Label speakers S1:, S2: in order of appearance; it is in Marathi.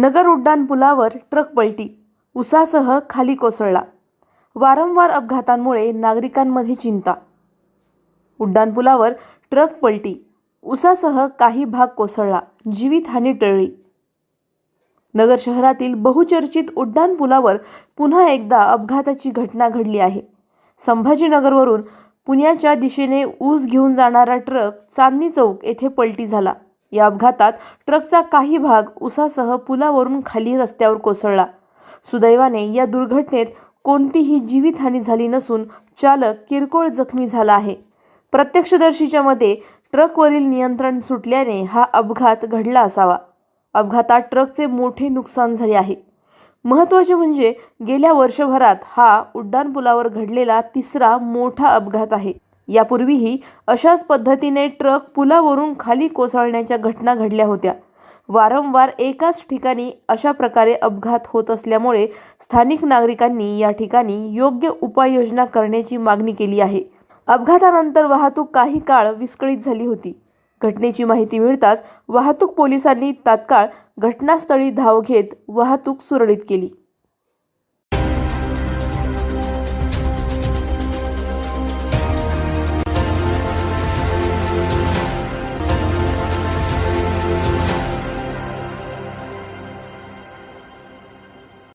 S1: नगर उड्डाण पुलावर ट्रक पलटी उसासह खाली कोसळला. वारंवार अपघातांमुळे नागरिकांमध्ये चिंता. उड्डाणपुलावर ट्रक पलटी उसासह काही भाग कोसळला जीवितहानी टळली. नगर शहरातील बहुचर्चित उड्डाणपुलावर पुन्हा एकदा अपघाताची घटना घडली आहे. संभाजीनगरवरून पुण्याच्या दिशेने ऊस घेऊन जाणारा ट्रक चांदणी चौक येथे पलटी झाला. या अपघातात ट्रकचा काही भाग उसासह पुलावरून खाली रस्त्यावर कोसळला. सुदैवाने या दुर्घटनेत कोणतीही जीवितहानी झाली नसून चालक किरकोळ जखमी झाला आहे. प्रत्यक्षदर्शीच्या मते ट्रकवरील नियंत्रण सुटल्याने हा अपघात घडला असावा. अपघातात ट्रकचे मोठे नुकसान झाले आहे. महत्त्वाचे म्हणजे गेल्या वर्षभरात हा उड्डाणपुलावर घडलेला तिसरा मोठा अपघात आहे. यापूर्वीही अशाच पद्धतीने ट्रक पुलावरून खाली कोसळण्याच्या घटना घडल्या होत्या. वारंवार एकाच ठिकाणी अशा प्रकारे अपघात होत असल्यामुळे स्थानिक नागरिकांनी या ठिकाणी योग्य उपाययोजना करण्याची मागणी केली आहे. अपघातानंतर वाहतूक काही काळ विस्कळीत झाली होती. घटनेची माहिती मिळताच वाहतूक पोलिसांनी तात्काळ घटनास्थळी धाव घेत वाहतूक सुरळीत केली.